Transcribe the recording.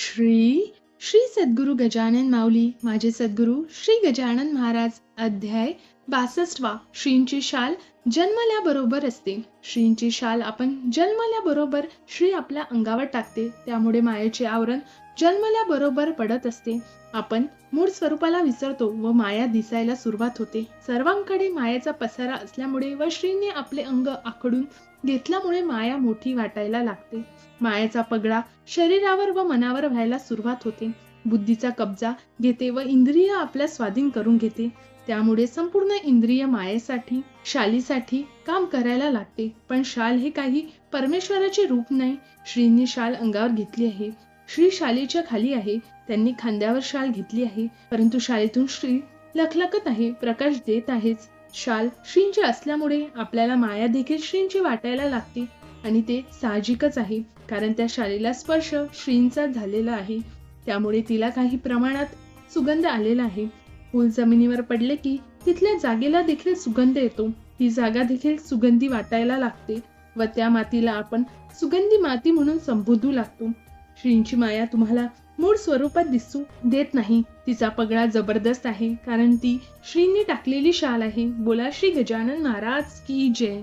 श्री श्री सद्गुरु गजानन माऊली माझे सद्गुरु श्री गजानन महाराज अध्याय बासष्टवा श्रींची शाल जन्मल्याबरोबर असते. श्रींची शाल आपण जन्मल्याबरोबर श्री आपल्या अंगावर टाकते. त्यामुळे मायेचे आवरण जन्मल्याबरोबर पडत असते. आपण मूळ स्वरूपाला विसरतो व माया दिसायला सुरुवात होते. सर्वांकडे मायाचा पसारा असल्यामुळे व श्रीने आपले अंग आखडून घेतल्यामुळे माया मोठी वाटायला लागते. मायाचा पगडा शरीरावर व मनावर व्हायला सुरुवात होते. बुद्धीचा कब्जा घेते व इंद्रिय आपल्या स्वाधीन करून घेते. त्यामुळे संपूर्ण इंद्रिय मायेसाठी शालीसाठी काम करायला लागते. पण शाल हे काही परमेश्वराचे रूप नाही. श्रींनी शाल अंगावर घेतली आहे. श्री शालीच्या खाली आहे. त्यांनी खांद्यावर शाल घेतली आहे. परंतु शाळेतून श्री लखलखत आहे. प्रकाश देत आहेच. शाल श्रींची असल्यामुळे आपल्याला माया देखील श्रींची वाटायला लागते आणि ते साहजिकच आहे. कारण त्या शाळेला स्पर्श श्रींचा झालेला आहे. त्यामुळे तिला काही प्रमाणात सुगंध आलेला आहे. फूल जमिनीवर पडले की तिथल्या जागेला देखील सुगंध येतो. ही जागा देखील सुगंधी वाटायला लागते व त्या मातीला आपण सुगंधी माती म्हणून संबोधू लागतो. श्रींची माया तुम्हाला मूळ स्वरूपात दिसू देत नाही. तिचा पगडा जबरदस्त आहे कारण ती श्रींनी टाकलेली शाल आहे. बोला श्री गजानन महाराज की जय.